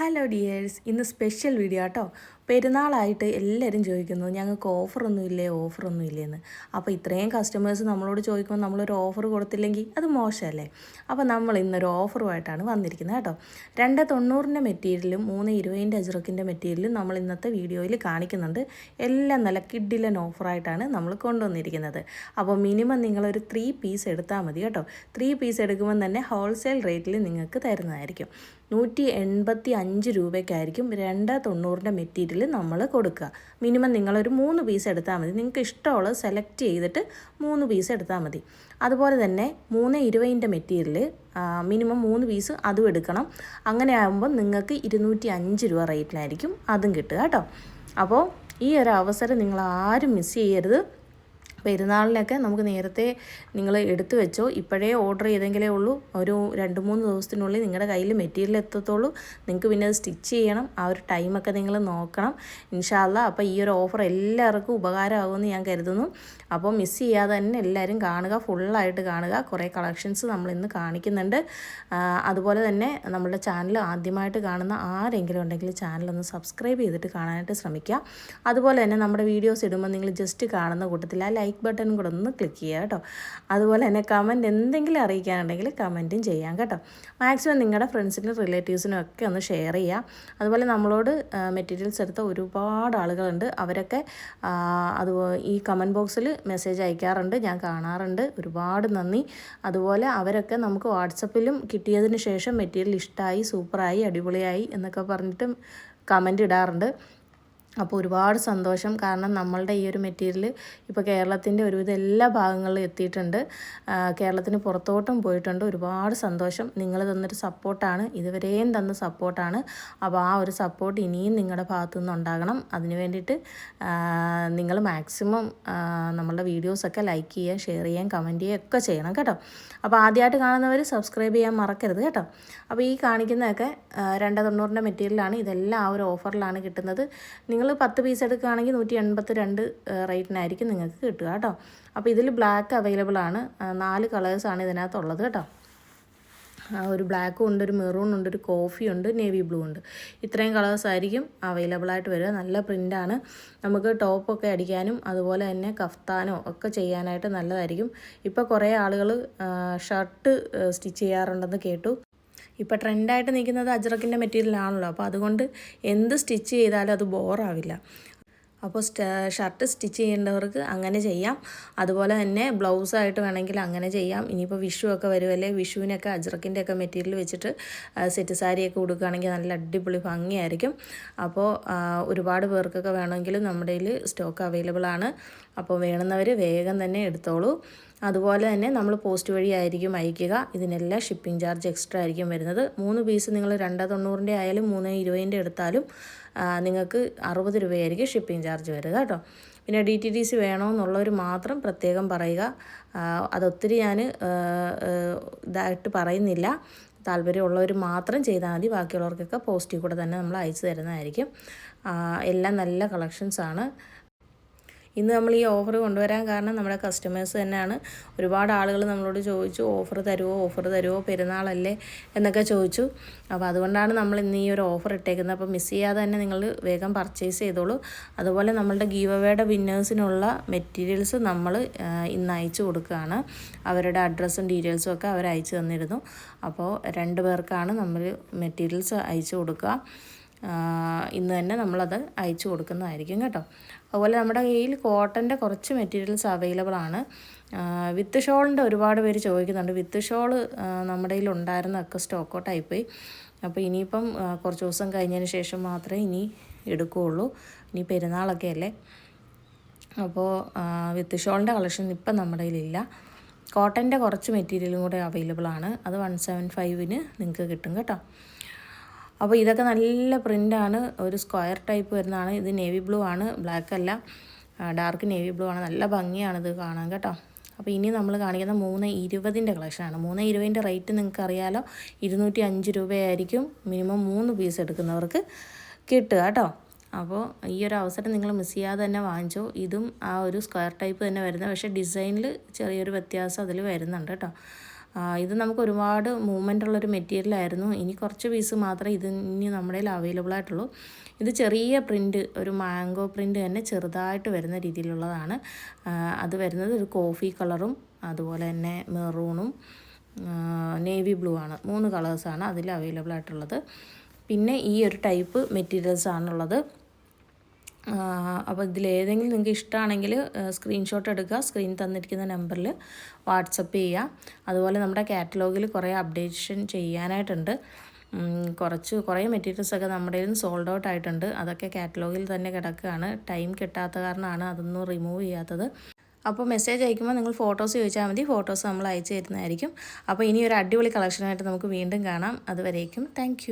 Hello dears ഇന്ന് special video കേട്ടോ പെരുന്നാളായിട്ട് എല്ലാവരും ചോദിക്കുന്നു ഞങ്ങൾക്ക് ഓഫറൊന്നും ഇല്ലേ ഓഫറൊന്നും ഇല്ലേന്ന്? അപ്പോൾ ഇത്രയും കസ്റ്റമേഴ്സ് നമ്മളോട് ചോദിക്കുമ്പോൾ നമ്മളൊരു ഓഫർ കൊടുത്തില്ലെങ്കിൽ അത് മോശമല്ലേ? അപ്പോൾ നമ്മൾ ഇന്നൊരു ഓഫറുമായിട്ടാണ് വന്നിരിക്കുന്നത് കേട്ടോ. രണ്ട് തൊണ്ണൂറിന്റെ മെറ്റീരിയലും മൂന്ന് ഇരുപതിന്റെ അജ്രക്കിന്റെ മെറ്റീരിയലും നമ്മൾ ഇന്നത്തെ വീഡിയോയിൽ കാണിക്കുന്നുണ്ട്. എല്ലാം നല്ല കിഡിലൻ ഓഫറായിട്ടാണ് നമ്മൾ കൊണ്ടുവന്നിരിക്കുന്നത്. അപ്പോൾ മിനിമം നിങ്ങളൊരു ത്രീ പീസ് എടുത്താൽ മതി കേട്ടോ. ത്രീ പീസ് എടുക്കുമ്പോൾ തന്നെ ഹോൾസെയിൽ റേറ്റിൽ നിങ്ങൾക്ക് തരുന്നതായിരിക്കും. നൂറ്റി എൺപത്തി അഞ്ച് രൂപയ്ക്കായിരിക്കും രണ്ട് തൊണ്ണൂറിന്റെ മെറ്റീരിയൽ നമ്മൾ കൊടുക്കുക. മിനിമം നിങ്ങളൊരു മൂന്ന് പീസ് എടുത്താൽ മതി. നിങ്ങൾക്ക് ഇഷ്ടമുള്ളത് സെലക്ട് ചെയ്തിട്ട് മൂന്ന് പീസ് എടുത്താൽ മതി. അതുപോലെ തന്നെ മൂന്ന് ഇരുപതിന്റെ മെറ്റീരിയൽ മിനിമം മൂന്ന് പീസ് അതും എടുക്കണം. അങ്ങനെ ആകുമ്പോൾ നിങ്ങൾക്ക് ഇരുന്നൂറ്റി അഞ്ച് രൂപ റേറ്റിലായിരിക്കും അതും കിട്ടുക കേട്ടോ. അപ്പോൾ ഈ ഒരു അവസരം നിങ്ങൾ ആരും മിസ് ചെയ്യരുത്. പെരുന്നാളിനൊക്കെ നമുക്ക് നേരത്തെ നിങ്ങൾ എടുത്തു വെച്ചോ. ഇപ്പോഴേ ഓർഡർ ചെയ്തെങ്കിലേ ഉള്ളൂ. ഒരു രണ്ട് മൂന്ന് ദിവസത്തിനുള്ളിൽ നിങ്ങളുടെ കയ്യിൽ മെറ്റീരിയൽ എത്തത്തുള്ളൂ നിങ്ങൾക്ക് പിന്നെ അത് സ്റ്റിച്ച് ചെയ്യണം. ആ ഒരു ടൈമൊക്കെ നിങ്ങൾ നോക്കണം. ഇൻഷാല്ല അപ്പോൾ ഈ ഒരു ഓഫർ എല്ലാവർക്കും ഉപകാരമാകുമെന്ന് ഞാൻ കരുതുന്നു. അപ്പോൾ മിസ് ചെയ്യാതെ തന്നെ എല്ലാവരും കാണുക ഫുള്ളായിട്ട് കാണുക. കുറേ കളക്ഷൻസ് നമ്മൾ ഇന്ന് കാണിക്കുന്നുണ്ട്. അതുപോലെ തന്നെ നമ്മുടെ ചാനൽ ആദ്യമായിട്ട് കാണുന്ന ആരെങ്കിലും ഉണ്ടെങ്കിൽ ചാനലൊന്ന് സബ്സ്ക്രൈബ് ചെയ്തിട്ട് കാണാനായിട്ട് ശ്രമിക്കുക. അതുപോലെ തന്നെ നമ്മുടെ വീഡിയോസ് ഇടുമ്പോൾ നിങ്ങൾ ജസ്റ്റ് കാണുന്ന കൂട്ടത്തിൽ ആ ലൈക്ക് ബട്ടൺ കൂടെ ഒന്ന് ക്ലിക്ക് ചെയ്യുക കേട്ടോ. അതുപോലെ തന്നെ കമന്റ് എന്തെങ്കിലും അറിയിക്കാനുണ്ടെങ്കിൽ കമന്റും ചെയ്യാം കേട്ടോ. മാക്സിമം നിങ്ങളുടെ ഫ്രണ്ട്സിനും റിലേറ്റീവ്സിനും ഒക്കെ ഒന്ന് ഷെയർ ചെയ്യുക അതുപോലെ നമ്മളോട് മെറ്റീരിയൽസ് എടുത്ത ഒരുപാട് ആളുകളുണ്ട്. അവരൊക്കെ അത് ഈ കമന്റ് ബോക്സിൽ മെസ്സേജ് അയക്കാറുണ്ട്. ഞാൻ കാണാറുണ്ട്. ഒരുപാട് നന്ദി. അതുപോലെ അവരൊക്കെ നമുക്ക് വാട്സപ്പിലും കിട്ടിയതിന് ശേഷം മെറ്റീരിയൽ ഇഷ്ടമായി സൂപ്പറായി അടിപൊളിയായി എന്നൊക്കെ പറഞ്ഞിട്ട് കമന്റ് ഇടാറുണ്ട്. അപ്പോൾ ഒരുപാട് സന്തോഷം. കാരണം നമ്മളുടെ ഈ ഒരു മെറ്റീരിയൽ ഇപ്പോൾ കേരളത്തിന്റെ ഒരുവിധ എല്ലാ ഭാഗങ്ങളിലും എത്തിയിട്ടുണ്ട്. കേരളത്തിന് പുറത്തോട്ടും പോയിട്ടുണ്ട്. ഒരുപാട് സന്തോഷം. നിങ്ങൾ തന്നൊരു സപ്പോർട്ടാണ്. ഇതുവരെയും തന്ന സപ്പോർട്ടാണ്. അപ്പോൾ ആ ഒരു സപ്പോർട്ട് ഇനിയും നിങ്ങളുടെ ഭാഗത്തു നിന്നുണ്ടാകണം അതിന് വേണ്ടിയിട്ട് നിങ്ങൾ മാക്സിമം നമ്മളുടെ വീഡിയോസൊക്കെ ലൈക്ക് ചെയ്യുക ഷെയർ ചെയ്യാം കമന്റ് ചെയ്യുക ഒക്കെ ചെയ്യണം കേട്ടോ. അപ്പോൾ ആദ്യമായിട്ട് കാണുന്നവർ സബ്സ്ക്രൈബ് ചെയ്യാൻ മറക്കരുത് കേട്ടോ. അപ്പോൾ ഈ കാണിക്കുന്നതൊക്കെ രണ്ട് തൊണ്ണൂറിന്റെ മെറ്റീരിയലാണ്. ഇതെല്ലാം ആ ഒരു ഓഫറിലാണ് കിട്ടുന്നത്. നിങ്ങൾ പത്ത് പീസ് എടുക്കുകയാണെങ്കിൽ നൂറ്റി എൺപത്തി രണ്ട് റേറ്റിനായിരിക്കും നിങ്ങൾക്ക് കിട്ടുക കേട്ടോ. അപ്പോൾ ഇതിൽ ബ്ലാക്ക് അവൈലബിൾ ആണ്. നാല് കളേഴ്സാണ് ഇതിനകത്തുള്ളത് കേട്ടോ. ഒരു ബ്ലാക്കും ഉണ്ട് ഒരു മെറൂൺ ഉണ്ട് ഒരു കോഫി ഉണ്ട് നേവി ബ്ലൂ ഉണ്ട്. ഇത്രയും കളേഴ്സ് ആയിരിക്കും അവൈലബിൾ ആയിട്ട് വരിക. നല്ല പ്രിന്റാണ് നമുക്ക് ടോപ്പൊക്കെ അടിക്കാനും അതുപോലെ തന്നെ കഫ്താനോ ഒക്കെ ചെയ്യാനായിട്ട് നല്ലതായിരിക്കും. ഇപ്പോൾ കുറേ ആളുകൾ ഷർട്ട് സ്റ്റിച്ച് ചെയ്യാറുണ്ടെന്ന് കേട്ടു. ഇപ്പോൾ ട്രെൻഡായിട്ട് നിൽക്കുന്നത് അജ്രക്കിന്റെ മെറ്റീരിയലാണല്ലോ. അപ്പോൾ അതുകൊണ്ട് എന്ത് സ്റ്റിച്ച് ചെയ്താലും അത് ബോറാവില്ല. അപ്പോൾ ഷർട്ട് സ്റ്റിച്ച് ചെയ്യേണ്ടവർക്ക് അങ്ങനെ ചെയ്യാം. അതുപോലെ തന്നെ ബ്ലൗസായിട്ട് വേണമെങ്കിൽ അങ്ങനെ ചെയ്യാം. ഇനിയിപ്പോൾ വിഷു ഒക്കെ വരുമല്ലേ വിഷുവിനൊക്കെ അജ്രക്കിന്റെ ഒക്കെ മെറ്റീരിയൽ വെച്ചിട്ട് സെറ്റ് സാരിയൊക്കെ കൊടുക്കുകയാണെങ്കിൽ നല്ല അടിപൊളി ഭംഗിയായിരിക്കും. അപ്പോൾ ഒരുപാട് പേർക്കൊക്കെ വേണമെങ്കിൽ നമ്മുടെ സ്റ്റോക്ക് അവൈലബിൾ ആണ് അപ്പോൾ വേണമെന്നവർ വേഗം തന്നെ എടുത്തോളൂ. അതുപോലെ തന്നെ നമ്മൾ പോസ്റ്റ് വഴി ആയിരിക്കും അയക്കുക. ഇതിനെല്ലാം ഷിപ്പിംഗ് ചാർജ് എക്സ്ട്രാ ആയിരിക്കും വരുന്നത്. മൂന്ന് പീസ് നിങ്ങൾ രണ്ട് തൊണ്ണൂറിന്റെ ആയാലും മൂന്ന് ഇരുപതിന്റെ എടുത്താലും നിങ്ങൾക്ക് അറുപത് രൂപയായിരിക്കും ഷിപ്പിംഗ് ചാർജ് വരിക കേട്ടോ. പിന്നെ ഡി ടി ഡി സി വേണമെന്നുള്ളവർ മാത്രം പ്രത്യേകം പറയുക. അതൊത്തിരി ഞാൻ ഇതായിട്ട് പറയുന്നില്ല. താല്പര്യമുള്ളവർ മാത്രം ചെയ്താൽ മതി. ബാക്കിയുള്ളവർക്കൊക്കെ പോസ്റ്റിൽ കൂടെ തന്നെ നമ്മൾ അയച്ചു തരുന്നതായിരിക്കും. എല്ലാം നല്ല കളക്ഷൻസാണ് ഇന്ന് നമ്മൾ ഈ ഓഫർ കൊണ്ടുവരാൻ കാരണം നമ്മുടെ കസ്റ്റമേഴ്സ് തന്നെയാണ്. ഒരുപാട് ആളുകൾ നമ്മളോട് ചോദിച്ചു ഓഫർ തരുമോ ഓഫർ തരുമോ പെരുന്നാളല്ലേ? എന്നൊക്കെ ചോദിച്ചു. അപ്പോൾ അതുകൊണ്ടാണ് നമ്മൾ ഇന്ന് ഈ ഒരു ഓഫർ ഇട്ടേക്കുന്നത്. അപ്പോൾ മിസ് ചെയ്യാതെ തന്നെ നിങ്ങൾ വേഗം പർച്ചേസ് ചെയ്തോളൂ. അതുപോലെ നമ്മളുടെ ഗീവ് അവയുടെ വിന്നേഴ്സിനുള്ള മെറ്റീരിയൽസ് നമ്മൾ ഇന്ന് അയച്ചു കൊടുക്കുകയാണ്. അവരുടെ അഡ്രസ്സും ഡീറ്റെയിൽസും ഒക്കെ അവർ അയച്ചു തന്നിരുന്നു. അപ്പോൾ രണ്ട് പേർക്കാണ് നമ്മൾ മെറ്റീരിയൽസ് അയച്ചു കൊടുക്കുക. ഇന്ന് തന്നെ നമ്മളത് അയച്ചു കൊടുക്കുന്നതായിരിക്കും കേട്ടോ. അതുപോലെ നമ്മുടെ കയ്യിൽ കോട്ടന്റെ കുറച്ച് മെറ്റീരിയൽസ് അവൈലബിൾ ആണ്. വിത്ത് ഷോളിന്റെ ഒരുപാട് പേര് ചോദിക്കുന്നുണ്ട്. വിത്ത് ഷോൾ നമ്മുടെ കയ്യിൽ ഉണ്ടായിരുന്നൊക്കെ സ്റ്റോക്ക് ആയിപ്പോയി അപ്പോൾ ഇനിയിപ്പം കുറച്ച് ദിവസം കഴിഞ്ഞതിന് ശേഷം മാത്രമേ ഇനി എടുക്കുകയുള്ളൂ. ഇനി പെരുന്നാളൊക്കെ അല്ലേ? അപ്പോൾ വിത്ത് ഷോളിന്റെ കളക്ഷൻ ഇപ്പം നമ്മുടെ കയ്യിലില്ല. കോട്ടന്റെ കുറച്ച് മെറ്റീരിയലും കൂടെ അവൈലബിൾ ആണ്. അത് വൺ സെവൻ ഫൈവിന് നിങ്ങൾക്ക് കിട്ടും കേട്ടോ. അപ്പോൾ ഇതൊക്കെ നല്ല പ്രിന്റാണ്. ഒരു സ്ക്വയർ ടൈപ്പ് വരുന്നതാണ്. ഇത് നേവി ബ്ലൂ ആണ്. ബ്ലാക്ക് അല്ല. ഡാർക്ക് നേവി ബ്ലൂ ആണ്. നല്ല ഭംഗിയാണ് ഇത് കാണാൻ കേട്ടോ. അപ്പോൾ ഇനി നമ്മൾ കാണിക്കുന്ന മൂന്ന് ഇരുപതിന്റെ കളക്ഷനാണ്. മൂന്ന് ഇരുപതിന്റെ റേറ്റ് നിങ്ങൾക്ക് അറിയാലോ ഇരുന്നൂറ്റി അഞ്ച് രൂപയായിരിക്കും മിനിമം മൂന്ന് പീസ് എടുക്കുന്നവർക്ക് കിട്ടുക കേട്ടോ. അപ്പോൾ ഈ ഒരു അവസരം നിങ്ങൾ മിസ് ചെയ്യാതെ തന്നെ വാങ്ങിച്ചോ. ഇതും ആ ഒരു സ്ക്വയർ ടൈപ്പ് തന്നെ വരുന്നത്. പക്ഷേ ഡിസൈനിൽ ചെറിയൊരു വ്യത്യാസം അതിൽ വരുന്നുണ്ട് കേട്ടോ. ഇത് നമുക്ക് ഒരുപാട് മൂവ്മെന്റ് ഉള്ളൊരു മെറ്റീരിയൽ ആയിരുന്നു. ഇനി കുറച്ച് പീസ് മാത്രമേ ഇത് ഇനി നമ്മുടെ കയ്യിൽ അവൈലബിൾ ആയിട്ടുള്ളൂ. ഇത് ചെറിയ പ്രിന്റ് ഒരു മാംഗോ പ്രിന്റ് തന്നെ ചെറുതായിട്ട് വരുന്ന രീതിയിലുള്ളതാണ്. അത് വരുന്നത് ഒരു കോഫി കളറും അതുപോലെ തന്നെ മെറൂണും നേവി ബ്ലൂ ആണ്. മൂന്ന് കളേഴ്സാണ് അതിൽ അവൈലബിൾ ആയിട്ടുള്ളത്. പിന്നെ ഈ ഒരു ടൈപ്പ് മെറ്റീരിയൽസ് ആണുള്ളത്. അപ്പോൾ ഇതിലേതെങ്കിലും നിങ്ങൾക്ക് ഇഷ്ടമാണെങ്കിൽ സ്ക്രീൻഷോട്ട് എടുക്കുക സ്ക്രീൻ തന്നിരിക്കുന്ന നമ്പറിൽ വാട്സപ്പ് ചെയ്യുക. അതുപോലെ നമ്മുടെ കാറ്റലോഗിൽ കുറേ അപ്ഡേഷൻ ചെയ്യാനായിട്ടുണ്ട്. കുറച്ച് കുറേ മെറ്റീരിയൽസ് ഒക്കെ നമ്മുടെ കയ്യിൽ സോൾഡ് ഔട്ട് ആയിട്ടുണ്ട്. അതൊക്കെ കാറ്റലോഗിൽ തന്നെ കിടക്കുകയാണ്. ടൈം കിട്ടാത്ത കാരണമാണ് അതൊന്നും റിമൂവ് ചെയ്യാത്തത്. അപ്പോൾ മെസ്സേജ് അയക്കുമ്പോൾ നിങ്ങൾ ഫോട്ടോസ് ചോദിച്ചാൽ മതി. ഫോട്ടോസ് നമ്മൾ അയച്ചു തരുന്നതായിരിക്കും. അപ്പോൾ ഇനി ഒരു അടിപൊളി കളക്ഷനായിട്ട് നമുക്ക് വീണ്ടും കാണാം. അതുവരേക്കും താങ്ക്